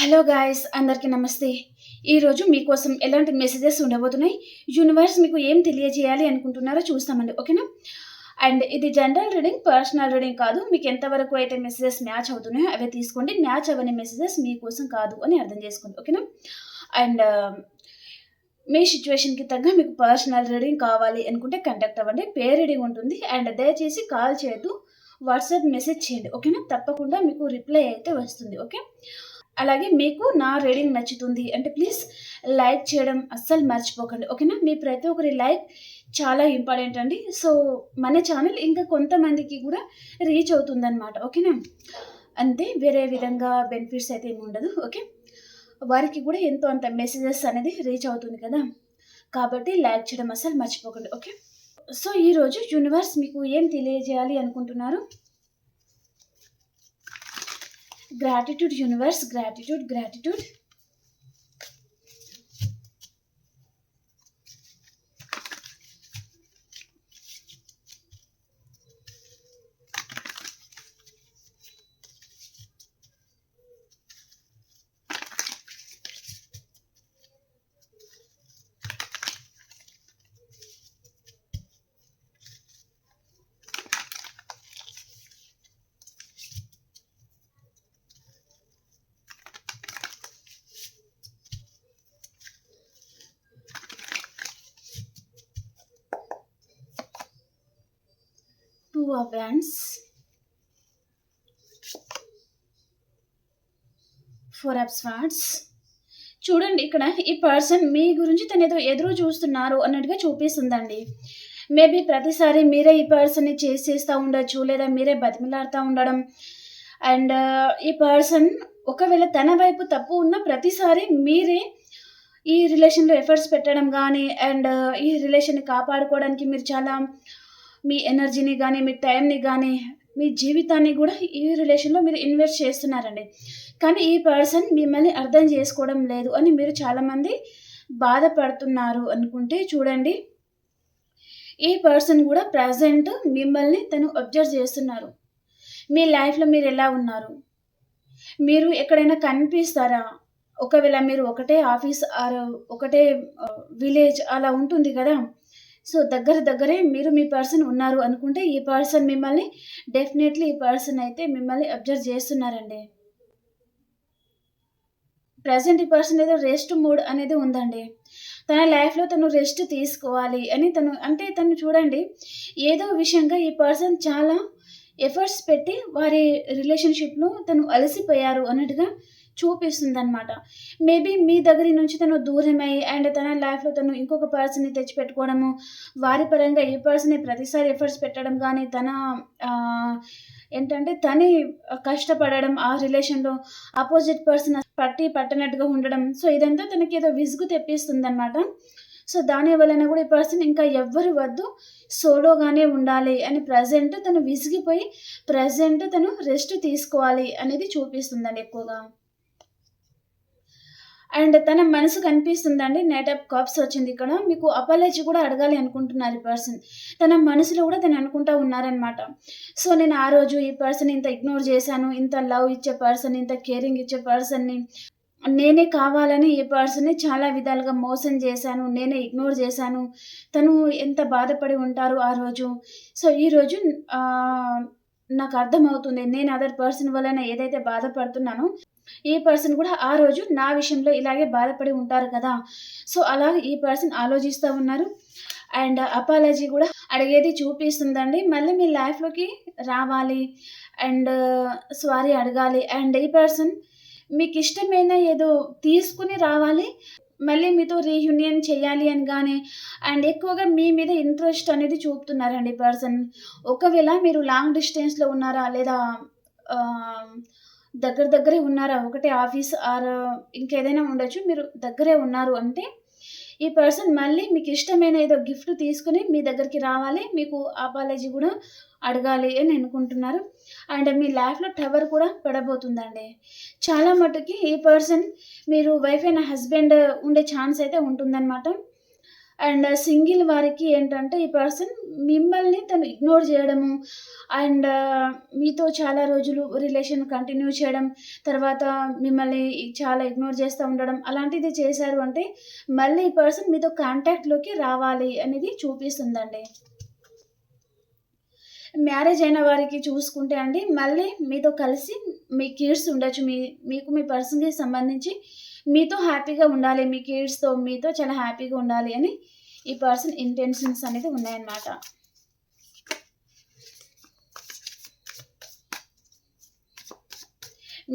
Hello guys అందరికీ నమస్తే. ఈరోజు మీకోసం ఎలాంటి మెసేజెస్ ఉండబోతున్నాయి? యూనివర్స్ మీకు ఏం తెలియజేయాలి అనుకుంటున్నారో చూస్తామండి ఓకేనా? అండ్ ఇది జనరల్ రీడింగ్ పర్సనల్ రీడింగ్ కాదు. మీకు ఎంతవరకు అయితే మెసేజెస్ మ్యాచ్ అవుతున్నాయో అవి తీసుకోండి. మ్యాచ్ అవ్వని మెసేజెస్ మీకోసం కాదు అని అర్థం చేసుకోండి ఓకేనా? అండ్ um, మీ సిచ్యువేషన్కి తగ్గ మీకు పర్సనల్ రీడింగ్ కావాలి అనుకుంటే కండక్ట్ అవ్వండి. పే రీడింగ్ ఉంటుంది. అండ్ దయచేసి కాల్ చేయొద్దు. వాట్సాప్ మెసేజ్ చేయండి ఓకేనా? తప్పకుండా మీకు రిప్లై అయితే వస్తుంది ఓకే? అలాగే మీకు నా రీడింగ్ నచ్చుతుంది అంటే ప్లీజ్ లైక్ చేయడం అస్సలు మర్చిపోకండి ఓకేనా? మీ ప్రతి ఒక్కరి లైక్ చాలా ఇంపార్టెంట్ అండి. సో మన ఛానల్ ఇంకా కొంతమందికి కూడా రీచ్ అవుతుందన్నమాట ఓకేనా? అంతే వేరే విధంగా బెనిఫిట్స్ అయితే ఏమి ఉండదు ఓకే? వారికి కూడా ఎంతో అంత మెసేజెస్ అనేది రీచ్ అవుతుంది కదా? కాబట్టి లైక్ చేయడం అస్సలు మర్చిపోకండి ఓకే? సో ఈరోజు యూనివర్స్ మీకు ఏం తెలియజేయాలి అనుకుంటున్నారు? Gratitude universe gratitude gratitude two of four of swords చూడండి ఇక్కడ ఈ పర్సన్ మీ గురించి తను ఏదో ఎదురు చూస్తున్నారు అన్నట్టుగా చూపిస్తుందండి. మేబీ ప్రతిసారి మీరే ఈ పర్సన్ని చేసి చేస్తూ ఉండొచ్చు లేదా మీరే బతిమిలాడుతూ ఉండడం. అండ్ ఈ పర్సన్ ఒకవేళ తన వైపు తప్పు ఉన్న ప్రతిసారి మీరే ఈ రిలేషన్లో ఎఫర్ట్స్ పెట్టడం కానీ అండ్ ఈ రిలేషన్ని కాపాడుకోవడానికి మీరు చాలా మీ ఎనర్జీని కానీ మీ టైంని కానీ మీ జీవితాన్ని కూడా ఈ రిలేషన్లో మీరు ఇన్వెస్ట్ చేస్తున్నారండి. కానీ ఈ పర్సన్ మిమ్మల్ని అర్థం చేసుకోవడం లేదు అని మీరు చాలామంది బాధపడుతున్నారు అనుకుంటే చూడండి. ఈ పర్సన్ కూడా ప్రజెంట్ మిమ్మల్ని తను అబ్జర్వ్ చేస్తున్నారు. మీ లైఫ్లో మీరు ఎలా ఉన్నారు? మీరు ఎక్కడైనా కనిపిస్తారా? ఒకవేళ మీరు ఒకటే ఆఫీస్ ఆర్ ఒకటే విలేజ్ అలా ఉంటుంది కదా? సో దగ్గర దగ్గరే మీరు మీ పర్సన్ ఉన్నారు అనుకుంటే ఈ పర్సన్ మిమ్మల్ని డెఫినెట్లీ ఈ పర్సన్ అయితే మిమ్మల్ని అబ్జర్వ్ చేస్తున్నారండి. ప్రజెంట్ ఈ పర్సన్ ఏదో రెస్ట్ మూడ్ అనేది ఉందండి. తన లైఫ్లో తను రెస్ట్ తీసుకోవాలి అని తను అంటే తను చూడండి ఏదో విషయంగా ఈ పర్సన్ చాలా ఎఫర్ట్స్ పెట్టి వారి రిలేషన్షిప్ను తను అలసిపోయారు అన్నట్టుగా చూపిస్తుంది అనమాట మేబీ మీ దగ్గర నుంచి తను దూరమై అండ్ తన లైఫ్లో తను ఇంకొక పర్సన్ని తెచ్చిపెట్టుకోవడము వారి పరంగా ఈ పర్సన్ని ప్రతిసారి ఎఫర్ట్స్ పెట్టడం కానీ తన ఏంటంటే తని కష్టపడడం ఆ రిలేషన్లో ఆపోజిట్ పర్సన్ పట్టి పట్టనట్టుగా ఉండడం. సో ఇదంతా తనకి ఏదో విసుగు తెప్పిస్తుంది అనమాట సో దాని వలన కూడా ఈ పర్సన్ ఇంకా ఎవ్వరు వద్దు సోలోగానే ఉండాలి అని ప్రజెంట్ తను విసిగిపోయి ప్రజెంట్ తను రెస్ట్ తీసుకోవాలి అనేది చూపిస్తుందండి ఎక్కువగా. అండ్ తన మనసు కనిపిస్తుందండి నైట్ ఆఫ్ కాప్స్ వచ్చింది ఇక్కడ. మీకు అపాలజీ కూడా అడగాలి అనుకుంటున్నారు ఈ పర్సన్. తన మనసులో కూడా తను అనుకుంటా ఉన్నారనమాట సో నేను ఆ రోజు ఈ పర్సన్ ఇంత ఇగ్నోర్ చేశాను ఇంత లవ్ ఇచ్చే పర్సన్ ఇంత కేరింగ్ ఇచ్చే పర్సన్ని నేనే కావాలని ఈ పర్సన్ని చాలా విధాలుగా మోసం చేశాను నేనే ఇగ్నోర్ చేశాను. తను ఎంత బాధపడి ఉంటారు ఆ రోజు? సో ఈరోజు నాకు అర్థమవుతుంది. నేను అదర్ పర్సన్ వలన ఏదైతే బాధపడుతున్నానో ఈ పర్సన్ కూడా ఆ రోజు నా విషయంలో ఇలాగే బాధపడి ఉంటారు కదా. సో అలా ఈ పర్సన్ ఆలోచిస్తూ ఉన్నారు. అండ్ అపాలజీ కూడా అడిగేది చూపిస్తుందండి. మళ్ళీ మీ లైఫ్లోకి రావాలి. అండ్ సారీ uh, అడగాలి. అండ్ ఈ పర్సన్ మీకు ఇష్టమైన ఏదో తీసుకుని రావాలి. మళ్ళీ మీతో రీయూనియన్ చేయాలి అని కానీ అండ్ ఎక్కువగా మీ మీద ఇంట్రెస్ట్ అనేది చూపుతున్నారండి పర్సన్ ఒకవేళ మీరు లాంగ్ డిస్టెన్స్లో ఉన్నారా లేదా um, దగ్గర దగ్గరే ఉన్నారా? ఒకటే ఆఫీస్ ఆర్ ఇంకేదైనా ఉండొచ్చు? మీరు దగ్గరే ఉన్నారు అంటే ఈ పర్సన్ మళ్ళీ మీకు ఇష్టమైన ఏదో గిఫ్ట్ తీసుకుని మీ దగ్గరికి రావాలి మీకు అపాలజీ కూడా అడగాలి అని అనుకుంటున్నారు. అండ్ మీ లైఫ్లో టవర్ కూడా పడబోతుందండి. చాలా మటుకి ఈ పర్సన్ మీరు వైఫ్ అయిన హస్బెండ్ ఉండే ఛాన్స్ అయితే ఉంటుందన్నమాట. అండ్ సింగిల్ వారికి ఏంటంటే ఈ పర్సన్ మిమ్మల్ని తను ఇగ్నోర్ చేయడము అండ్ మీతో చాలా రోజులు రిలేషన్ కంటిన్యూ చేయడం తర్వాత మిమ్మల్ని చాలా ఇగ్నోర్ చేస్తూ ఉండడం అలాంటిది చేశారు అంటే మళ్ళీ ఈ పర్సన్ మీతో కాంటాక్ట్లోకి రావాలి అనేది చూపిస్తుందండి. మ్యారేజ్ అయిన వారికి చూసుకుంటే అండి మళ్ళీ మీతో కలిసి మీ కిడ్స్ ఉండొచ్చు మీ మీకు మీ పర్సన్కి సంబంధించి మీతో హ్యాపీగా ఉండాలి మీ కిడ్స్తో మీతో చాలా హ్యాపీగా ఉండాలి అని ఈ పర్సన్ ఇంటెన్షన్స్ అనేది ఉన్నాయన్నమాట.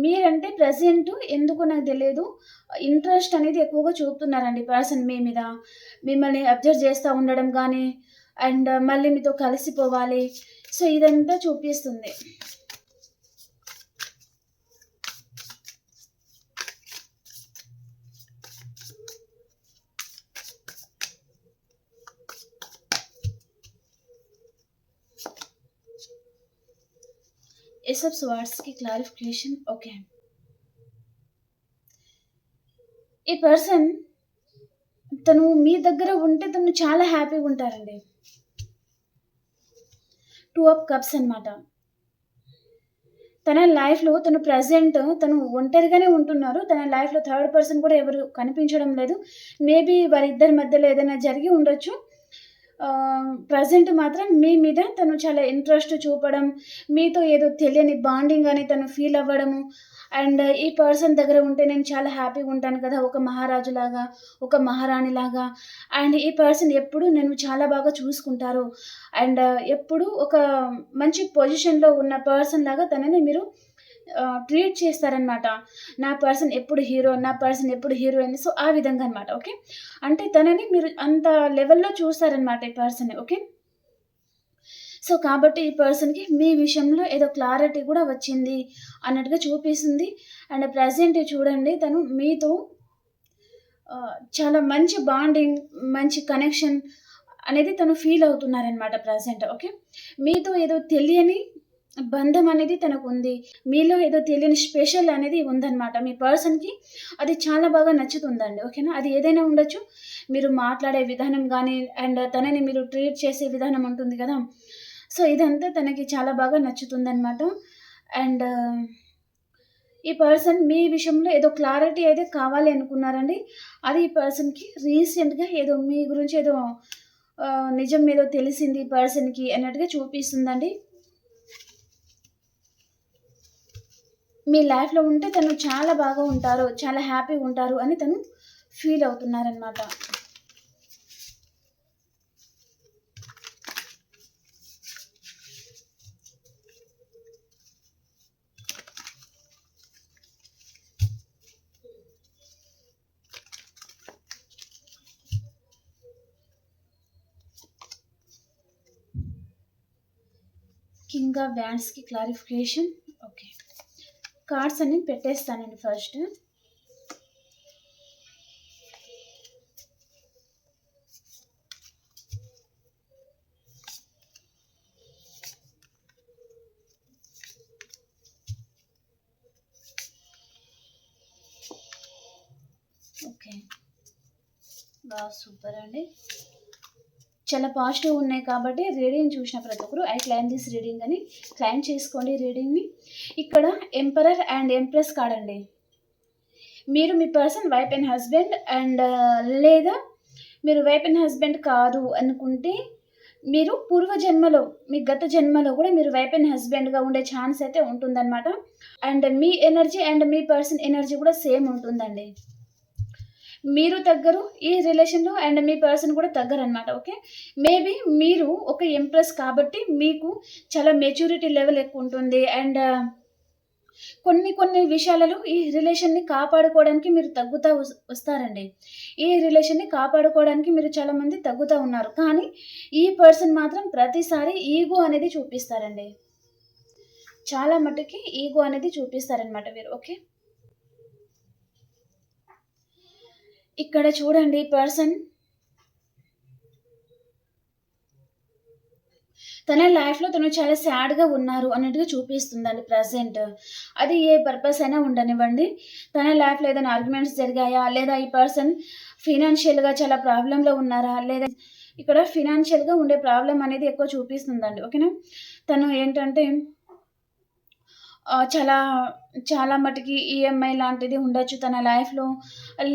మీరంటే ప్రజెంట్ ఎందుకు నాకు తెలియదు. ఇంట్రెస్ట్ అనేది ఎక్కువగా చూపుతున్నారండి పర్సన్ మీ మీద. మిమ్మల్ని అబ్జర్వ్ చేస్తూ ఉండడం కానీ అండ్ మళ్ళీ మీతో కలిసిపోవాలి. సో ఇదంతా చూపిస్తుంది. ఎసబ్స్ వర్డ్స్కి క్లారిఫికేషన్ ఓకే ఈ పర్సన్ తను మీ దగ్గర ఉంటే తను చాలా హ్యాపీగా ఉంటారండి. టూ ఆఫ్ కప్స్ అనమాట తన లైఫ్లో తను ప్రజెంట్ తను ఒంటరిగానే ఉంటున్నారు. తన లైఫ్లో థర్డ్ పర్సన్ కూడా ఎవరు కనిపించడం లేదు. మేబీ వారిద్దరి మధ్యలో ఏదైనా జరిగి ఉండొచ్చు. ప్రజెంట్ మాత్రం మీ మీద తను చాలా ఇంట్రెస్ట్ చూపడం మీతో ఏదో తెలియని బాండింగ్ అని తను ఫీల్ అవ్వడము. అండ్ ఈ పర్సన్ దగ్గర ఉంటే నేను చాలా హ్యాపీగా ఉంటాను కదా ఒక మహారాజులాగా ఒక మహారాణిలాగా అండ్ ఈ పర్సన్ ఎప్పుడు నేను చాలా బాగా చూసుకుంటారు. అండ్ ఎప్పుడు ఒక మంచి పొజిషన్లో ఉన్న పర్సన్ లాగా తనని మీరు ట్రీట్ చేస్తారనమాట నా పర్సన్ ఎప్పుడు హీరో నా పర్సన్ ఎప్పుడు హీరోయిన్ సో ఆ విధంగా అనమాట ఓకే అంటే తనని మీరు అంత లెవెల్లో చూస్తారనమాట ఈ పర్సన్ ఓకే సో కాబట్టి ఈ పర్సన్కి మీ విషయంలో ఏదో క్లారిటీ కూడా వచ్చింది అన్నట్టుగా చూపిస్తుంది. అండ్ ప్రజెంట్ చూడండి తను మీతో చాలా మంచి బాండింగ్ మంచి కనెక్షన్ అనేది తను ఫీల్ అవుతున్నారనమాట ప్రజెంట్ ఓకే మీతో ఏదో తెలియని బంధం అనేది తనకు ఉంది మీలో ఏదో తెలియని స్పెషల్ అనేది ఉందన్నమాట. మీ పర్సన్కి అది చాలా బాగా నచ్చుతుందండి. ఓకేనా అది ఏదైనా ఉండొచ్చు. మీరు మాట్లాడే విధానం కానీ అండ్ తనని మీరు ట్రీట్ చేసే విధానం ఉంటుంది కదా? సో ఇదంతా తనకి చాలా బాగా నచ్చుతుందన్నమాట. అండ్ ఈ పర్సన్ మీ విషయంలో ఏదో క్లారిటీ అయితే కావాలి అనుకున్నారండి. అది ఈ పర్సన్కి రీసెంట్గా ఏదో మీ గురించి ఏదో నిజం ఏదో తెలిసింది ఈ పర్సన్కి అన్నట్టుగా చూపిస్తుందండి. మీ లైఫ్లో ఉంటే తను చాలా బాగా ఉంటారు చాలా హ్యాపీగా ఉంటారు అని తను ఫీల్ అవుతున్నారనమాట కింగ్ ఆఫ్ బ్యాండ్స్కి క్లారిఫికేషన్ ఓకే కార్డ్స్ అన్ని పెట్టేస్తానండి ఫస్ట్. ఓకే. బాగా సూపర్ అండి. చాలా పాజిటివ్ ఉన్నాయి కాబట్టి రీడింగ్ చూసిన ప్రతి ఒక్కరు ఐ క్లైమ్ దిస్ రీడింగ్ అని క్లైమ్ చేసుకోండి రీడింగ్ని. ఇక్కడ ఎంపరర్ అండ్ ఎంప్రెస్ కాడండి మీరు మీ person wife and husband and లేదా మీరు వైఫ్ అండ్ హస్బెండ్ కాదు అనుకుంటే మీరు పూర్వ జన్మలో మీ గత జన్మలో కూడా మీరు వైఫ్ అండ్ హస్బెండ్గా ఉండే ఛాన్స్ అయితే ఉంటుందన్నమాట. అండ్ మీ ఎనర్జీ అండ్ మీ పర్సన్ ఎనర్జీ కూడా సేమ్ ఉంటుందండి. మీరు తగ్గరు ఈ రిలేషన్లో అండ్ మీ పర్సన్ కూడా తగ్గరు అనమాట ఓకే? మేబీ మీరు ఒక ఎంప్రెస్ కాబట్టి మీకు చాలా మెచ్యూరిటీ లెవెల్ ఎక్కువ ఉంటుంది అండ్ కొన్ని కొన్ని విషయాలలో ఈ రిలేషన్ని కాపాడుకోవడానికి మీరు తగ్గుతూ వస్తారండి. ఈ రిలేషన్ని కాపాడుకోవడానికి మీరు చాలామంది తగ్గుతూ ఉన్నారు కానీ ఈ పర్సన్ మాత్రం ప్రతిసారి ఈగో అనేది చూపిస్తారండి. చాలా మటుకి ఈగో అనేది చూపిస్తారనమాట మీరు ఓకే? ఇక్కడ చూడండి పర్సన్ తన లైఫ్‌లో తను చాలా సాడ్‌గా ఉన్నారు అన్నట్టుగా చూపిస్తుందండి ప్రజెంట్ అది ఏ పర్పస్ అయినా ఉండనివ్వండి. తన లైఫ్‌లో ఏదైనా ఆర్గ్యుమెంట్స్ జరిగాయా? లేదా ఈ పర్సన్ ఫినాన్షియల్‌గా చాలా ప్రాబ్లంలో ఉన్నారా? లేదా ఇక్కడ ఫినాన్షియల్‌గా ఉండే ప్రాబ్లం అనేది ఎక్కువ చూపిస్తుందండి. ఓకేనా? తను ఏంటంటే చాలా చాలా మటుకి ఈఎంఐ లాంటిది ఉండొచ్చు తన లైఫ్‌లో.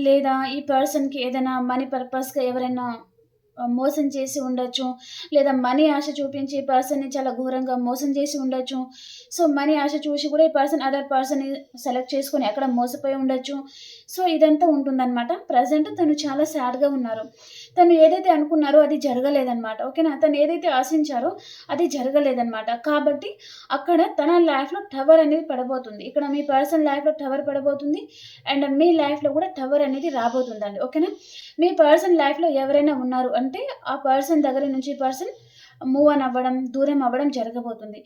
లేదా ఈ పర్సన్‌కి ఏదైనా మనీ పర్పస్‌గా ఎవరైనా మోసం చేసి ఉండొచ్చు. లేదా మనీ ఆశ చూపించి ఈ పర్సన్‌ని చాలా ఘోరంగా మోసం చేసి ఉండొచ్చు. సో, మనీ ఆశ చూసి కూడా ఈ పర్సన్ అదర్ పర్సన్‌ని సెలెక్ట్ చేసుకొని అక్కడ మోసపోయి ఉండొచ్చు. సో, ఇదంతా ఉంటుందన్నమాట ప్రజెంట్ తను చాలా సాడ్‌గా ఉన్నారు. తను ఏదైతే అనుకున్నారో అది జరగలేదనమాట. ఓకేనా? తను ఏదైతే ఆశించారో అది జరగలేదనమాట. కాబట్టి అక్కడ తన లైఫ్‌లో టవర్ అనేది పడబోతుంది. ఇక్కడ మీ పర్సన్ లైఫ్‌లో టవర్ పడబోతుంది. అండ్ మీ లైఫ్‌లో కూడా టవర్ అనేది రాబోతుందండి. ఓకేనా? మీ పర్సన్ లైఫ్‌లో ఎవరైనా ఉన్నారు అంటే ఆ పర్సన్ దగ్గర నుంచి పర్సన్ మూవ్ అన్ అవ్వడం, దూరం అవ్వడం జరగబోతుంది.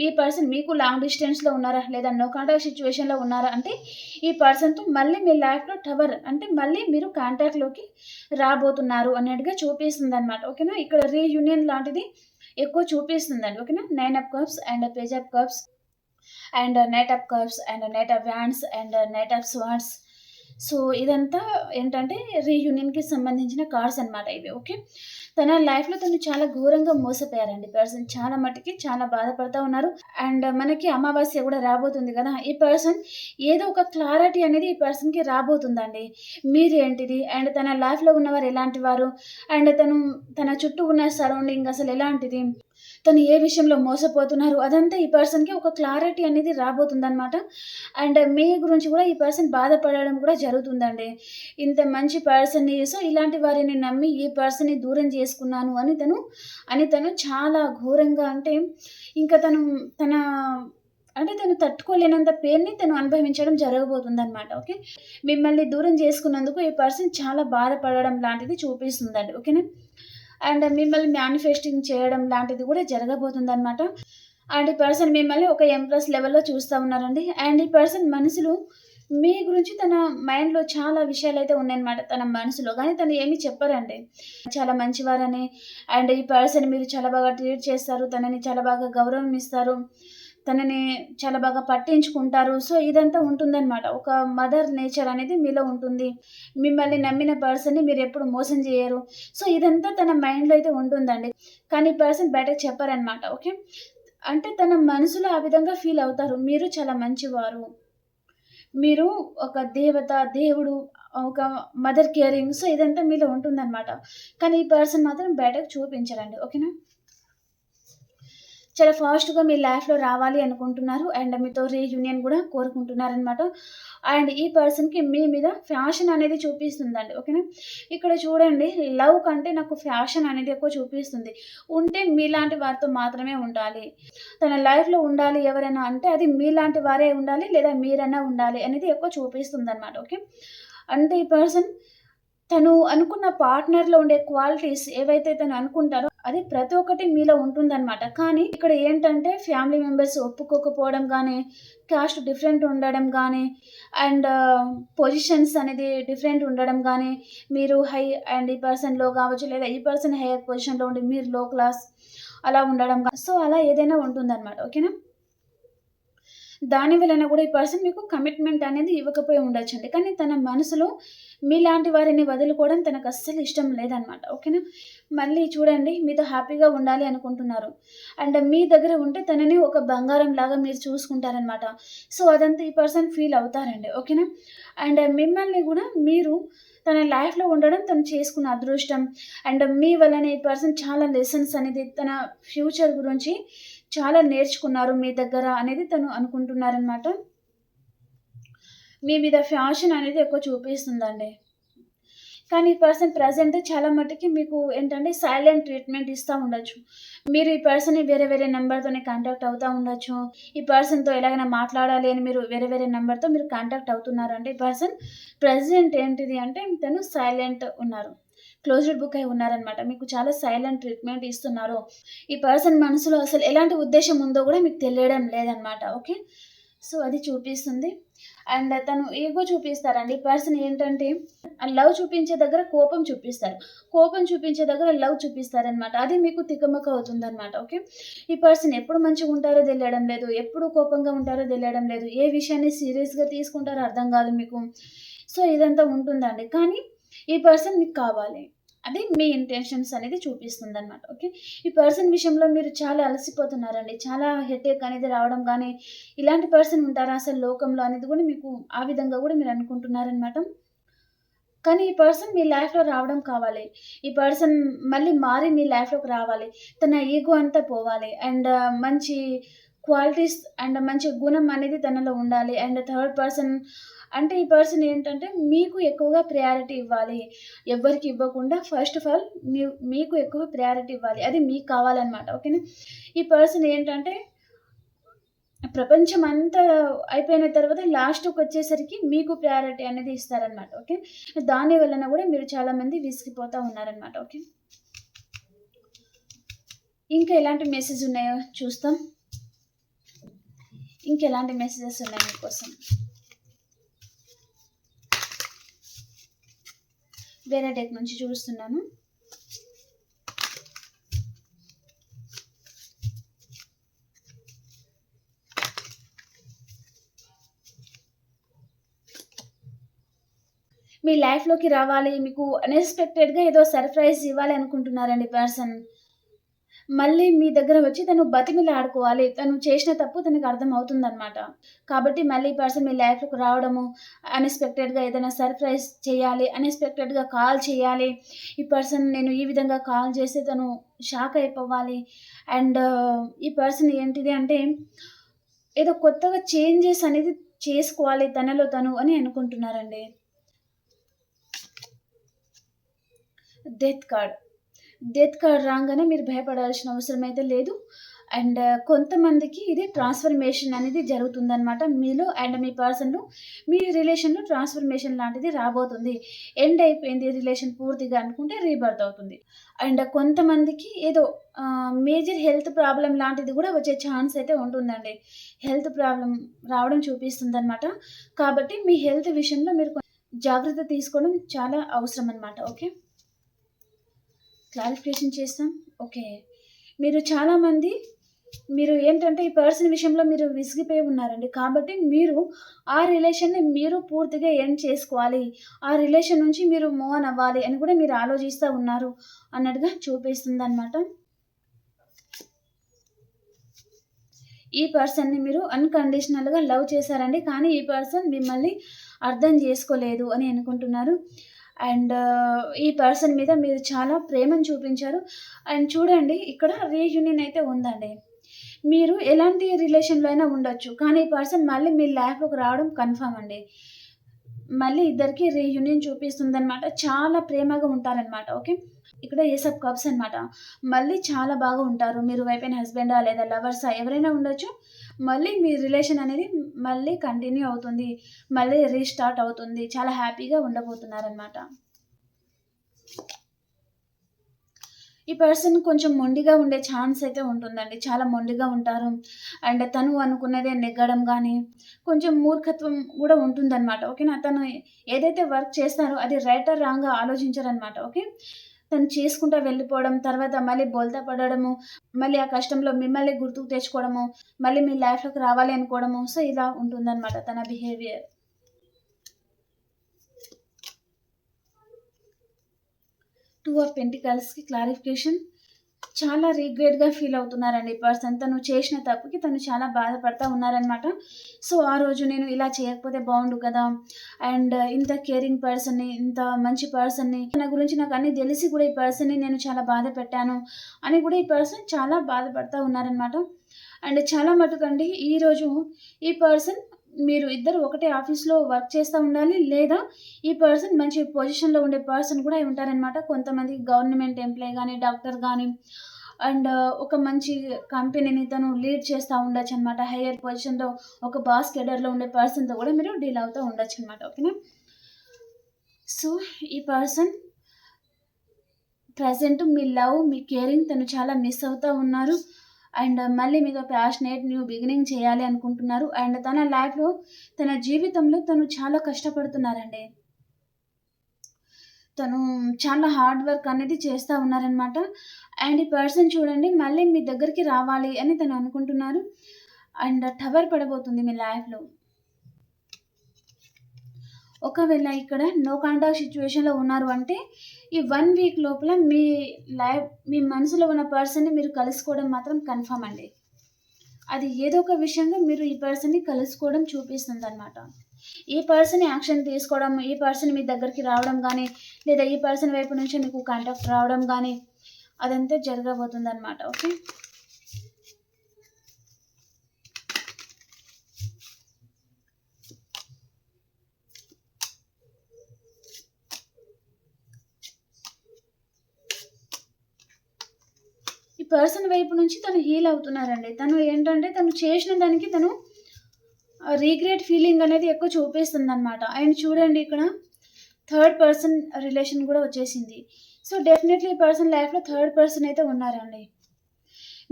ఈ పర్సన్ మీకు లాంగ్ డిస్టెన్స్‌లో ఉన్నారా? లేదా నో కాంటాక్ట్ సిచ్యువేషన్లో ఉన్నారా? అంటే ఈ పర్సన్‌తో మళ్ళీ మీ లైఫ్‌లో టవర్ అంటే మళ్ళీ మీరు కాంటాక్ట్‌లోకి రాబోతున్నారు అన్నట్టుగా చూపిస్తుందనమాట. ఓకేనా? ఇక్కడ రీయూనియన్ లాంటిది ఎక్కువ చూపిస్తుందండి. ఓకేనా? Nine of cups and page of cups and knight of cups and knight of wands and knight of swords. So, ఇదంతా ఏంటంటే రీయూనియన్‌కి సంబంధించిన కార్డ్స్ అనమాట ఇవి. ఓకే. తన లైఫ్‌లో తను చాలా ఘోరంగా మోసపోయారండి పర్సన్. చాలా మటికి చాలా బాధపడతా ఉన్నారు. అండ్ మనకి అమావాస్య కూడా రాబోతుంది కదా! ఈ పర్సన్ ఏదో ఒక క్లారిటీ అనేది ఈ పర్సన్‌కి రాబోతుందండి. మీరేంటిది? అండ్ తన లైఫ్‌లో ఉన్నవారు ఎలాంటి వారు? అండ్ తను తన చుట్టూ ఉన్న సరౌండింగ్ అసలు ఎలాంటిది? తను ఏ విషయంలో మోసపోతున్నారు? అదంతా ఈ పర్సన్‌కి ఒక క్లారిటీ అనేది రాబోతుందనమాట. అండ్ మీ గురించి కూడా ఈ పర్సన్ బాధపడడం కూడా జరుగుతుందండి. ఇంత మంచి పర్సన్‌ని సో, ఇలాంటి వారిని నమ్మి ఈ పర్సన్‌ని దూరం చేసుకున్నాను అని తను అని తను చాలా ఘోరంగా అంటే ఇంకా తను తన అంటే తను తట్టుకోలేనంత పేరుని తను అనుభవించడం జరగబోతుందనమాట. ఓకే. మిమ్మల్ని దూరం చేసుకున్నందుకు ఈ పర్సన్ చాలా బాధపడడం లాంటిది చూపిస్తుందండి. ఓకేనా? అండ్ మిమ్మల్ని మ్యానిఫెస్టింగ్ చేయడం లాంటిది కూడా జరగబోతుందనమాట. అండ్ ఈ పర్సన్ మిమ్మల్ని ఒక ఎంప్రెస్ లెవెల్‌లో చూస్తూ ఉన్నారండి. అండ్ ఈ పర్సన్ మనసులో మీ గురించి తన మైండ్‌లో చాలా విషయాలు అయితే ఉన్నాయన్నమాట తన మనసులో. కానీ తను ఏమి చెప్పరండి. చాలా మంచివారని అండ్ ఈ పర్సన్ మీరు చాలా బాగా ట్రీట్ చేస్తారు. తనని చాలా బాగా గౌరవం ఇస్తారు. తనని చాలా బాగా పట్టించుకుంటారు. సో, ఇదంతా ఉంటుందనమాట. ఒక మదర్ నేచర్ అనేది మీలో ఉంటుంది. మిమ్మల్ని నమ్మిన పర్సన్‌ని మీరు ఎప్పుడు మోసం చేయరు. సో, ఇదంతా తన మైండ్‌లో అయితే ఉంటుందండి. కానీ ఈ పర్సన్ బయటకు చెప్పారనమాట ఓకే. అంటే తన మనసులో ఆ విధంగా ఫీల్ అవుతారు. మీరు చాలా మంచివారు. మీరు ఒక దేవత, దేవుడు, ఒక మదర్ కేరింగ్ సో, ఇదంతా మీలో ఉంటుందనమాట. కానీ ఈ పర్సన్ మాత్రం బయటకు చూపించరండి. ఓకేనా? చాలా ఫాస్ట్‌గా మీ లైఫ్‌లో రావాలి అనుకుంటున్నారు. అండ్ మీతో రీయూనియన్ కూడా కోరుకుంటున్నారనమాట. అండ్ ఈ పర్సన్‌కి మీ మీద ఫ్యాషన్ అనేది చూపిస్తుందండి. ఓకేనా? ఇక్కడ చూడండి లవ్ కంటే నాకు ఫ్యాషన్ అనేది ఎక్కువ చూపిస్తుంది. ఉంటే మీలాంటి వారితో మాత్రమే ఉండాలి. తన లైఫ్‌లో ఉండాలి ఎవరైనా అంటే అది మీలాంటి వారే ఉండాలి. లేదా మీరైనా ఉండాలి అనేది ఎక్కువ చూపిస్తుంది అనమాట ఓకే. అంటే ఈ పర్సన్ తను అనుకున్న పార్ట్నర్‌లో ఉండే క్వాలిటీస్ ఏవైతే తను అనుకుంటారో అది ప్రతి ఒక్కటి మీలో ఉంటుందనమాట. కానీ ఇక్కడ ఏంటంటే ఫ్యామిలీ మెంబర్స్ ఒప్పుకోకపోవడం కానీ కాస్ట్ డిఫరెంట్ ఉండడం కానీ అండ్ పొజిషన్స్ అనేది డిఫరెంట్ ఉండడం కానీ మీరు హై అండ్ ఈ పర్సన్లో కావచ్చు. లేదా ఈ పర్సన్ హైయర్ పొజిషన్‌లో ఉండి మీరు లో క్లాస్ అలా ఉండడం సో, అలా ఏదైనా ఉంటుందన్నమాట ఓకేనా? దాని వలన కూడా ఈ పర్సన్ మీకు కమిట్మెంట్ అనేది ఇవ్వకపోయి ఉండొచ్చండి. కానీ తన మనసులో మీలాంటి వారిని వదులుకోవడం తనకు అస్సలు ఇష్టం లేదనమాట. ఓకేనా? మళ్ళీ చూడండి మీతో హ్యాపీగా ఉండాలి అనుకుంటున్నారు. అండ్ మీ దగ్గర ఉంటే తనని ఒక బంగారం లాగా మీరు చూసుకుంటారనమాట. సో, అదంతా ఈ పర్సన్ ఫీల్ అవుతారండి. ఓకేనా? అండ్ మిమ్మల్ని కూడా మీరు తన లైఫ్‌లో ఉండడం తను చేసుకున్న అదృష్టం. అండ్ మీ వల్లనే ఈ పర్సన్ చాలా లెసన్స్ అనేది తన ఫ్యూచర్ గురించి చాలా నేర్చుకున్నారు మీ దగ్గర అనేది తను అనుకుంటున్నారనమాట. మీ మీద ఫ్యాషన్ అనేది ఎక్కువ చూపిస్తుందండి. కానీ ఈ పర్సన్ ప్రెజెంట్ చాలా మట్టుకి మీకు ఏంటంటే సైలెంట్ ట్రీట్‌మెంట్ ఇస్తూ ఉండొచ్చు. మీరు ఈ పర్సన్ వేరే వేరే నెంబర్తోనే కాంటాక్ట్ అవుతూ ఉండొచ్చు. ఈ పర్సన్‌తో ఎలాగైనా మాట్లాడాలి అని మీరు వేరే వేరే నెంబర్తో మీరు కాంటాక్ట్ అవుతున్నారు అంటే ఈ పర్సన్ ప్రజెంట్ ఏంటిది అంటే తను సైలెంట్ ఉన్నారు. క్లోజ్డ్ బుక్ అయి ఉన్నారనమాట. మీకు చాలా సైలెంట్ ట్రీట్‌మెంట్ ఇస్తున్నారు. ఈ పర్సన్ మనసులో అసలు ఎలాంటి ఉద్దేశం ఉందో కూడా మీకు తెలియడం లేదనమాట. ఓకే. సో, అది చూపిస్తుంది. అండ్ తను ఈగో చూపిస్తారండి పర్సన్ ఏంటంటే లవ్ చూపించే దగ్గర కోపం చూపిస్తారు కోపం చూపించే దగ్గర లవ్ చూపిస్తారనమాట అది మీకు తికమక అవుతుంది అనమాట ఓకే ఈ పర్సన్ ఎప్పుడు మంచిగా ఉంటారో తెలియడం లేదు ఎప్పుడు కోపంగా ఉంటారో తెలియడం లేదు ఏ విషయాన్ని సీరియస్గా తీసుకుంటారో అర్థం కాదు మీకు సో ఇదంతా ఉంటుందండి కానీ ఈ పర్సన్ మీకు కావాలి. అది మీ ఇంటెన్షన్స్ అనేది చూపిస్తుంది అనమాట ఓకే ఈ పర్సన్ విషయంలో మీరు చాలా అలసిపోతున్నారండి. చాలా హెడేక్ అనేది రావడం కానీ ఇలాంటి పర్సన్ ఉంటారా అసలు లోకంలో అనేది కూడా మీకు ఆ విధంగా కూడా మీరు అనుకుంటున్నారనమాట కానీ ఈ పర్సన్ మీ లైఫ్లో రావడం కావాలి. ఈ పర్సన్ మళ్ళీ మారి మీ లైఫ్లోకి రావాలి. తన ఈగో అంతా పోవాలి. అండ్ మంచి క్వాలిటీస్ అండ్ మంచి గుణం అనేది తనలో ఉండాలి. అండ్ థర్డ్ పర్సన్ అంటే ఈ పర్సన్ ఏంటంటే మీకు ఎక్కువగా ప్రయారిటీ ఇవ్వాలి. ఎవరికి ఇవ్వకుండా ఫస్ట్ ఆఫ్ ఆల్ మీ మీకు ఎక్కువ ప్రయారిటీ ఇవ్వాలి. అది మీకు కావాలన్నమాట. ఓకేనా? ఈ పర్సన్ ఏంటంటే ప్రపంచం అంతా అయిపోయిన తర్వాత లాస్ట్కి వచ్చేసరికి మీకు ప్రయారిటీ అనేది ఇస్తారనమాట ఓకే? దాని వలన కూడా మీరు చాలామంది విసిగిపోతూ ఉన్నారనమాట ఓకే? ఇంకా ఎలాంటి మెసేజ్ ఉన్నాయో చూస్తాం. ఇంకెలాంటి మెసేజెస్ ఉన్నాయి మీకోసం వేరే డెక్ నుంచి చూస్తున్నాను మీ లైఫ్లోకి రావాలి మీకు అన్ఎక్స్పెక్టెడ్గా ఏదో సర్ప్రైజ్ ఇవ్వాలి అనుకుంటున్నారండి పర్సన్ మళ్ళీ మీ దగ్గర వచ్చి తను బతిమిలా ఆడుకోవాలి. తను చేసిన తప్పు తనకు అర్థం అవుతుందన్నమాట కాబట్టి మళ్ళీ ఈ పర్సన్ మీ లైఫ్లోకి రావడము అన్ఎక్స్పెక్టెడ్గా ఏదైనా సర్ప్రైజ్ చేయాలి అన్ఎక్స్పెక్టెడ్గా కాల్ చేయాలి. ఈ పర్సన్ నేను ఈ విధంగా కాల్ చేస్తే తను షాక్ అయిపోవాలి. అండ్ ఈ పర్సన్ ఏంటిది అంటే ఏదో కొత్తగా చేంజెస్ అనేది చేసుకోవాలి తనలో తను అని అనుకుంటున్నారండి. Death card. డెత్ కార్డ్ రాగానే మీరు భయపడాల్సిన అవసరం అయితే లేదు. అండ్ కొంతమందికి ఇది ట్రాన్స్ఫర్మేషన్ అనేది జరుగుతుందనమాట మీలో అండ్ మీ పర్సన్లో మీ రిలేషన్లో ట్రాన్స్ఫర్మేషన్ లాంటిది రాబోతుంది. ఎండ్ అయిపోయింది రిలేషన్ పూర్తిగా అనుకుంటే రీబర్త్ అవుతుంది. అండ్ కొంతమందికి ఏదో మేజర్ హెల్త్ ప్రాబ్లం లాంటిది కూడా వచ్చే ఛాన్స్ అయితే ఉంటుందండి. హెల్త్ ప్రాబ్లం రావడం చూపిస్తుంది అనమాట కాబట్టి మీ హెల్త్ విషయంలో మీరు జాగ్రత్త తీసుకోవడం చాలా అవసరం అనమాట ఓకే? క్లారిఫికేషన్ చేస్తాం. ఓకే. మీరు చాలామంది మీరు ఏంటంటే ఈ పర్సన్ విషయంలో మీరు విసిగిపోయి ఉన్నారండి. కాబట్టి మీరు ఆ రిలేషన్ని మీరు పూర్తిగా ఎండ్ చేసుకోవాలి. ఆ రిలేషన్ నుంచి మీరు మూవ్ ఆన్ అవ్వాలి అని కూడా మీరు ఆలోచిస్తూ ఉన్నారు అన్నట్టుగా చూపిస్తుంది అనమాట ఈ పర్సన్ని మీరు అన్కండిషనల్గా లవ్ చేశారండి. కానీ ఈ పర్సన్ మిమ్మల్ని అర్థం చేసుకోలేదు అని అనుకుంటున్నారు. అండ్ ఈ పర్సన్ మీద మీరు చాలా ప్రేమను చూపించారు. అండ్ చూడండి ఇక్కడ రీయూనియన్ అయితే ఉందండి. మీరు ఎలాంటి రిలేషన్లో అయినా ఉండొచ్చు కానీ ఈ పర్సన్ మళ్ళీ మీ లైఫ్లోకి రావడం కన్ఫామ్ అండి. మళ్ళీ ఇద్దరికి రీయూనియన్ చూపిస్తుంది అనమాట చాలా ప్రేమగా ఉంటారనమాట ఓకే? ఇక్కడ ఏసప్ కప్స్ అనమాట మళ్ళీ చాలా బాగా ఉంటారు. మీరు వైఫ్ అండ్ హస్బెండా లేదా లవర్సా ఎవరైనా ఉండొచ్చు. మళ్ళీ మీ రిలేషన్ అనేది మళ్ళీ కంటిన్యూ అవుతుంది. మళ్ళీ రీస్టార్ట్ అవుతుంది. చాలా హ్యాపీగా ఉండబోతున్నారనమాట ఈ పర్సన్ కొంచెం మొండిగా ఉండే ఛాన్స్ అయితే ఉంటుందండి. చాలా మొండిగా ఉంటారు. అండ్ తను అనుకున్నదే నెగ్గడం కానీ కొంచెం మూర్ఖత్వం కూడా ఉంటుందన్నమాట. ఓకేనా? తను ఏదైతే వర్క్ చేస్తారో అది రైటర్ రాంగ్గా ఆలోచించారనమాట ఓకే? తను చేసుకుంటూ వెళ్ళిపోవడం తర్వాత మళ్ళీ బోల్తా పడడము మళ్ళీ ఆ కష్టంలో మిమ్మల్ని గుర్తుకు తెచ్చుకోవడము మళ్ళీ మీ లైఫ్లోకి రావాలి అనుకోవడము. సో ఇలా ఉంటుందన్నమాట తన బిహేవియర్ టూ ఆఫ్ పెంటికల్స్కి క్లారిఫికేషన్ చాలా రిగ్రెట్గా ఫీల్ అవుతున్నారండి. ఈ పర్సన్ తను చేసిన తప్పుకి తను చాలా బాధపడతా ఉన్నారనమాట సో ఆ రోజు నేను ఇలా చేయకపోతే బాగుండు కదా? అండ్ ఇంత కేరింగ్ పర్సన్ని ఇంత మంచి పర్సన్ని నా గురించి నాకు అన్ని తెలిసి కూడా ఈ పర్సన్ని నేను చాలా బాధ పెట్టాను అని కూడా ఈ పర్సన్ చాలా బాధపడతా ఉన్నారనమాట అండ్ చాలా మటుకండి ఈరోజు ఈ పర్సన్ మీరు ఇద్దరు ఒకటే ఆఫీస్లో వర్క్ చేస్తూ ఉండాలి లేదా ఈ పర్సన్ మంచి పొజిషన్లో ఉండే పర్సన్ కూడా ఉంటారనమాట కొంతమంది గవర్నమెంట్ ఎంప్లాయ్ కానీ డాక్టర్ కానీ అండ్ ఒక మంచి కంపెనీని తను లీడ్ చేస్తూ ఉండొచ్చు అనమాట హయ్యర్ పొజిషన్లో ఒక బాస్ కెడర్లో ఉండే పర్సన్తో కూడా మీరు డీల్ అవుతూ ఉండొచ్చు అనమాట ఓకేనా? సో ఈ పర్సన్ ప్రజెంట్ మీ లవ్ మీ కేరింగ్ తను చాలా మిస్ అవుతూ ఉన్నారు. అండ్ మళ్ళీ మీద ప్యాషనేట్ న్యూ బిగినింగ్ చేయాలి అనుకుంటున్నారు. అండ్ తన లైఫ్లో తన జీవితంలో తను చాలా కష్టపడుతున్నారండి. తను చాలా హార్డ్ వర్క్ అనేది చేస్తూ ఉన్నారనమాట అండ్ ఈ పర్సన్ చూడండి మళ్ళీ మీ దగ్గరికి రావాలి అని తను అనుకుంటున్నారు. అండ్ టవర్ పడబోతుంది మీ లైఫ్లో ఒకవేళ ఇక్కడ నో కాంటాక్ట్ సిచ్యువేషన్లో ఉన్నారు అంటే ఈ వన్ వీక్ లోపల మీ లైఫ్ మీ మనసులో ఉన్న పర్సన్ని మీరు కలుసుకోవడం మాత్రం కన్ఫర్మ్ అండి. అది ఏదో ఒక విషయంగా మీరు ఈ పర్సన్ని కలుసుకోవడం చూపిస్తుంది అనమాట ఈ పర్సన్ యాక్షన్ తీసుకోవడం ఈ పర్సన్ మీ దగ్గరికి రావడం కానీ లేదా ఈ పర్సన్ వైపు నుంచి మీకు కాంటాక్ట్ రావడం కానీ అదంతా జరగబోతుంది అనమాట ఓకే? పర్సన్ వైపు నుంచి తను హీల్ అవుతున్నారండి. తను ఏంటంటే తను చేసిన దానికి తను రీగ్రెట్ ఫీలింగ్ అనేది ఎక్కువ చూపిస్తుంది అనమాట అండ్ చూడండి ఇక్కడ థర్డ్ పర్సన్ రిలేషన్ కూడా వచ్చేసింది. సో డెఫినెట్లీ ఈ పర్సన్ లైఫ్లో థర్డ్ పర్సన్ అయితే ఉన్నారండి.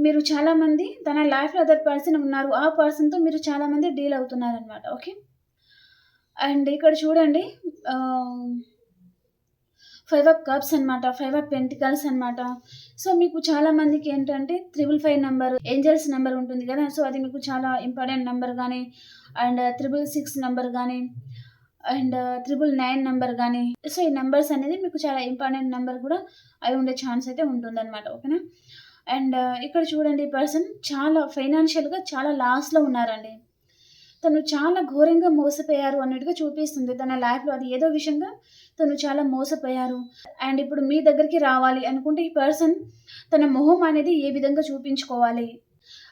మీరు చాలామంది తన లైఫ్లో అదర్ పర్సన్ ఉన్నారు. ఆ పర్సన్తో మీరు చాలామంది డీల్ అవుతున్నారనమాట ఓకే? అండ్ ఇక్కడ చూడండి ఫైవ్ ఆఫ్ కప్స్ అనమాట ఫైవ్ ఆఫ్ పెంటికల్స్ అనమాట సో మీకు చాలా మందికి ఏంటంటే triple five number angels number ఉంటుంది కదా సో అది మీకు చాలా ఇంపార్టెంట్ నెంబర్ కానీ అండ్ త్రిబుల్ సిక్స్ నెంబర్ కానీ అండ్ త్రిబుల్ నైన్ నెంబర్ కానీ సో ఈ నెంబర్స్ అనేది మీకు చాలా ఇంపార్టెంట్ నెంబర్ కూడా అవి ఉండే ఛాన్స్ అయితే ఉంటుందన్నమాట ఓకేనా? అండ్ ఇక్కడ చూడండి ఈ పర్సన్ చాలా ఫైనాన్షియల్గా చాలా లాస్లో ఉన్నారండి. తను చాలా ఘోరంగా మోసపోయారు అన్నట్టుగా చూపిస్తుంది. తన లైఫ్లో అది ఏదో విషయంగా తను చాలా మోసపోయారు. అండ్ ఇప్పుడు మీ దగ్గరికి రావాలి అనుకుంటే ఈ పర్సన్ తన మొహం అనేది ఏ విధంగా చూపించుకోవాలి?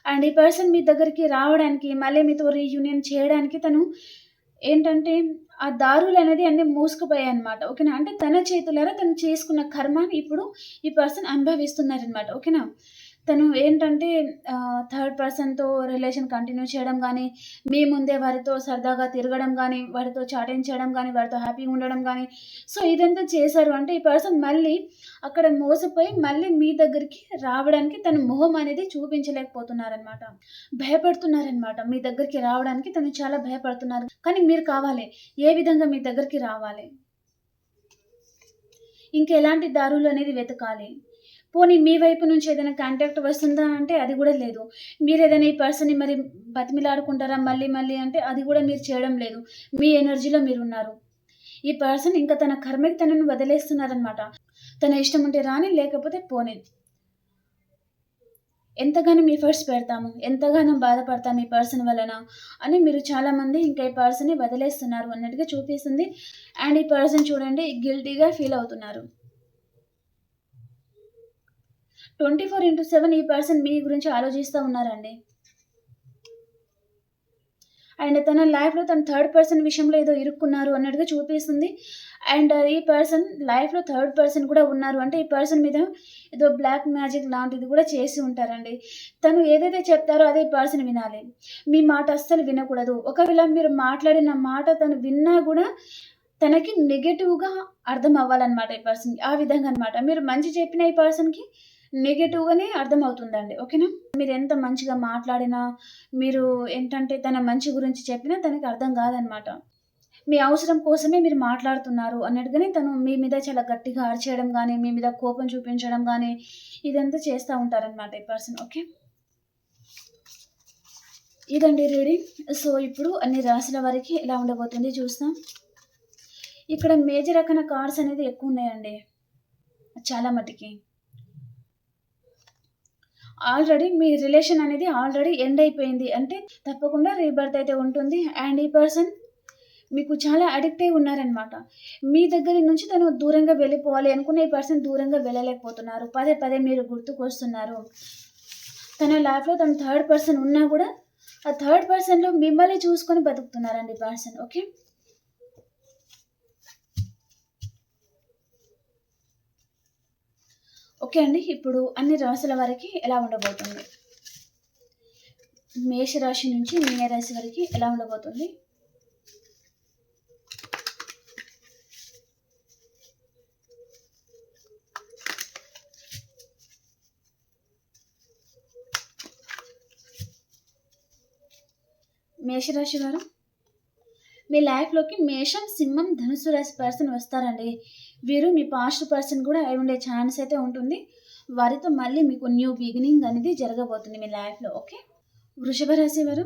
అండ్ ఈ పర్సన్ మీ దగ్గరికి రావడానికి మళ్ళీ మీతో రీయూనియన్ చేయడానికి తను ఏంటంటే ఆ దారులు అనేది అన్నీ మూసుకుపోయాయి అనమాట ఓకేనా? అంటే తన చేతులారా తను చేసుకున్న కర్మని ఇప్పుడు ఈ పర్సన్ అనుభవిస్తున్నారనమాట ఓకేనా? తను ఏంటంటే థర్డ్ పర్సన్తో రిలేషన్ కంటిన్యూ చేయడం కానీ మీ ముందే వారితో సరదాగా తిరగడం కానీ వారితో చాటింగ్ చేయడం కానీ వారితో హ్యాపీగా ఉండడం కానీ సో ఇదంతా చేశారు. అంటే ఈ పర్సన్ మళ్ళీ అక్కడ మోసపోయి మళ్ళీ మీ దగ్గరికి రావడానికి తన మొహం అనేది చూపించలేకపోతున్నారనమాట భయపడుతున్నారనమాట మీ దగ్గరికి రావడానికి తను చాలా భయపడుతున్నారు. కానీ మీరు కావాలి. ఏ విధంగా మీ దగ్గరికి రావాలి? ఇంకెలాంటి దారులు అనేది వెతకాలి? పోనీ మీ వైపు నుంచి ఏదైనా కాంటాక్ట్ వస్తుందా అంటే అది కూడా లేదు. మీరు ఏదైనా ఈ పర్సన్ని మరి బతిమిలాడుకుంటారా మళ్ళీ మళ్ళీ అంటే అది కూడా మీరు చేయడం లేదు. మీ ఎనర్జీలో మీరు ఉన్నారు. ఈ పర్సన్ ఇంకా తన కర్మకి తనను వదిలేస్తున్నారనమాట తన ఇష్టం ఉంటే రాని లేకపోతే పోనీ. ఎంతగానో మీ పెడతాము ఎంతగానో బాధపడతాము ఈ పర్సన్ వలన అని మీరు చాలామంది ఇంకా ఈ పర్సన్ని వదిలేస్తున్నారు అన్నట్టుగా చూపిస్తుంది. అండ్ ఈ పర్సన్ చూడండి గిల్టీగా ఫీల్ అవుతున్నారు. ట్వంటీ ఫోర్ ఇంటూ సెవెన్ ఈ పర్సన్ మీ గురించి ఆలోచిస్తూ ఉన్నారండి. అండ్ తన లైఫ్లో తన థర్డ్ పర్సన్ విషయంలో ఏదో ఇరుక్కున్నారు అన్నట్టుగా చూపిస్తుంది. అండ్ ఈ పర్సన్ లైఫ్లో థర్డ్ పర్సన్ కూడా ఉన్నారు. అంటే ఈ పర్సన్ మీద ఏదో బ్లాక్ మ్యాజిక్ లాంటిది కూడా చేసి ఉంటారండి. తను ఏదైతే చెప్తారో అదే పర్సన్ వినాలి. మీ మాట అస్సలు వినకూడదు. ఒకవేళ మీరు మాట్లాడిన మాట తను విన్నా కూడా తనకి నెగటివ్గా అర్థం అవ్వాలన్నమాట ఈ పర్సన్కి. ఆ విధంగా అనమాట మీరు మంచి చెప్పిన ఈ పర్సన్కి నెగటివ్గానే అర్థమవుతుందండి. ఓకేనా? మీరు ఎంత మంచిగా మాట్లాడినా మీరు ఏంటంటే తన మంచి గురించి చెప్పినా తనకి అర్థం కాదనమాట. మీ అవసరం కోసమే మీరు మాట్లాడుతున్నారు అన్నట్టుగానే తను మీ మీద చాలా గట్టిగా అరిచేయడం కానీ మీ మీద కోపం చూపించడం కానీ ఇదంతా చేస్తూ ఉంటారనమాట ఈ పర్సన్. ఓకే? ఇదండి రీడింగ్. సో ఇప్పుడు అన్ని రాశుల వారికి ఎలా ఉండబోతుంది చూస్తాం. ఇక్కడ మేజర్ రకన కార్డ్స్ అనేది ఎక్కువ ఉన్నాయండి. చాలా మటుకి. ఆల్రెడీ మీ రిలేషన్ అనేది ఆల్రెడీ ఎండ్ అయిపోయింది. అంటే తప్పకుండా రీబర్త్ అయితే ఉంటుంది. అండ్ ఈ పర్సన్ మీకు చాలా అడిక్ట్ అయి ఉన్నారనమాట మీ దగ్గర నుంచి తను దూరంగా వెళ్ళిపోవాలి అనుకున్న ఈ పర్సన్ దూరంగా వెళ్ళలేకపోతున్నారు. పదే పదే మీరు గుర్తుకొస్తున్నారు. తన లైఫ్లో తన థర్డ్ పర్సన్ ఉన్నా కూడా ఆ థర్డ్ పర్సన్లో మిమ్మల్ని చూసుకొని బతుకుతున్నారండి పర్సన్. ఓకే? ఓకే అండి ఇప్పుడు అన్ని రాశుల వారికి ఎలా ఉండబోతుంది? మేషరాశి నుంచి మీనరాశి వారికి ఎలా ఉండబోతుంది? మేషరాశి వారు మీ లైఫ్లోకి మేషం సింహం ధనుసు రాశి పర్సన్ వస్తారండి. వీరు మీ పాస్ట్ పర్సన్ కూడా అయి ఉండే ఛాన్స్ అయితే ఉంటుంది. వారితో మళ్ళీ మీకు న్యూ బిగినింగ్ అనేది జరగబోతుంది మీ లైఫ్లో ఓకే వృషభ రాశి వారు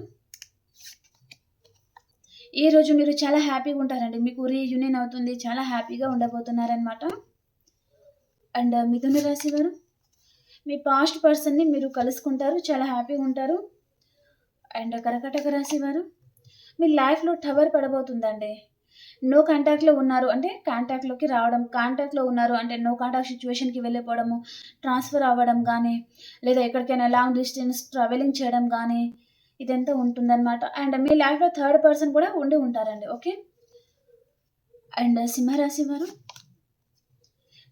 ఈ రోజు మీరు చాలా హ్యాపీగా ఉంటారండి. మీకు రీయూనియన్ అవుతుంది చాలా హ్యాపీగా ఉండబోతున్నారనమాట అండ్ uh, మిథున రాశి వారు మీ పాస్ట్ పర్సన్ని మీరు కలుసుకుంటారు చాలా హ్యాపీగా ఉంటారు. అండ్ కర్కటక రాశి వారు మీ లైఫ్లో టవర్ పడబోతుందండి. నో కాంటాక్ట్లో ఉన్నారు అంటే కాంటాక్ట్లోకి రావడం కాంటాక్ట్లో ఉన్నారు అంటే నో కాంటాక్ట్ సిచ్యువేషన్కి వెళ్ళిపోవడము ట్రాన్స్ఫర్ అవ్వడం కానీ లేదా ఎక్కడికైనా లాంగ్ డిస్టెన్స్ ట్రావెలింగ్ చేయడం కానీ ఇదంతా ఉంటుందన్నమాట. అండ్ మీ లైఫ్లో థర్డ్ పర్సన్ కూడా ఉండి ఉంటారండి ఓకే? అండ్ సింహరాశి వారు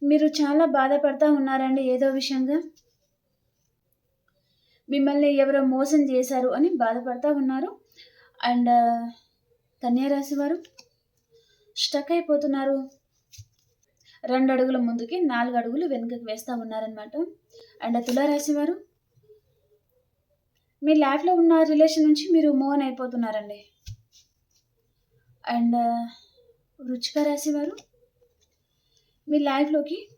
మీరు చాలా బాధపడతా ఉన్నారండి ఏదో విషయంగా. మిమ్మల్ని ఎవరో మోసం చేశారు అని బాధపడతా ఉన్నారు. అండ్ కన్యారాశి వారు స్టక్ అయిపోతున్నారు. రెండు అడుగుల ముందుకి నాలుగు అడుగులు వెనుకకి వేస్తూ ఉన్నారనమాట అండ్ తులారాశి వారు మీ లైఫ్లో ఉన్న రిలేషన్ నుంచి మీరు మూవ్ అయిపోతున్నారండి. అండ్ వృచ్చిక రాశి వారు మీ లైఫ్లోకి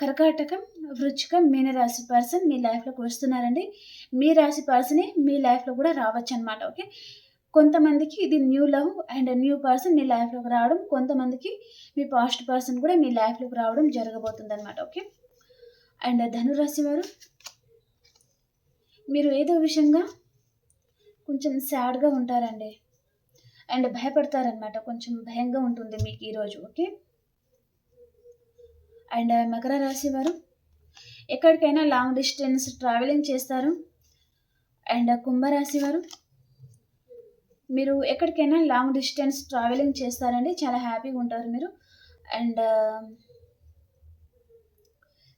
కర్కాటకం వృచ్చికం మీనరాశి పర్సన్ మీ లైఫ్లోకి వస్తున్నారండి. మీ రాశి పర్సనే మీ లైఫ్లో కూడా రావచ్చు అనమాట ఓకే? కొంతమందికి ఇది new love and new person మీ లైఫ్లోకి రావడం కొంతమందికి మీ పాస్ట్ పర్సన్ కూడా మీ లైఫ్లోకి రావడం జరగబోతుంది అనమాట ఓకే? అండ్ ధనురాశి వారు మీరు ఏదో విషయంగా కొంచెం సాడ్గా ఉంటారండి. అండ్ భయపడతారనమాట కొంచెం భయంగా ఉంటుంది మీకు ఈరోజు ఓకే? అండ్ మకర రాశి వారు ఎక్కడికైనా లాంగ్ డిస్టెన్స్ ట్రావెలింగ్ చేస్తారు? అండ్ కుంభరాశి వారు? మీరు ఎక్కడికైనా లాంగ్ డిస్టెన్స్ ట్రావెలింగ్ చేస్తారండి చాలా హ్యాపీగా ఉంటారు మీరు. అండ్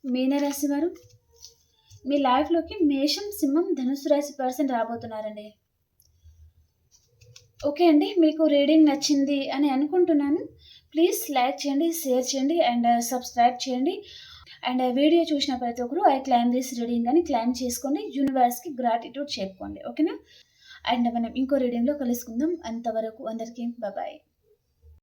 మీనరాశి వారు? మీ లైఫ్లోకి మేషం సింహం ధనుసు రాశి పర్సన్ రాబోతున్నారండి. ఓకే అండి మీకు రీడింగ్ నచ్చింది అని అనుకుంటున్నాను. ప్లీజ్ లైక్ చేయండి షేర్ చేయండి అండ్ సబ్స్క్రైబ్ చేయండి. అండ్ వీడియో చూసిన ప్రతి ఒక్కరు ఐ క్లైమ్ దిస్ రీడింగ్ అని క్లైమ్ చేసుకోండి యూనివర్స్కి గ్రాటిట్యూడ్ చెప్పుకోండి. ఓకేనా? అండ్ మనం ఇంకో రీడింగ్లో కలుసుకుందాం. అంతవరకు అందరికీ బాయ్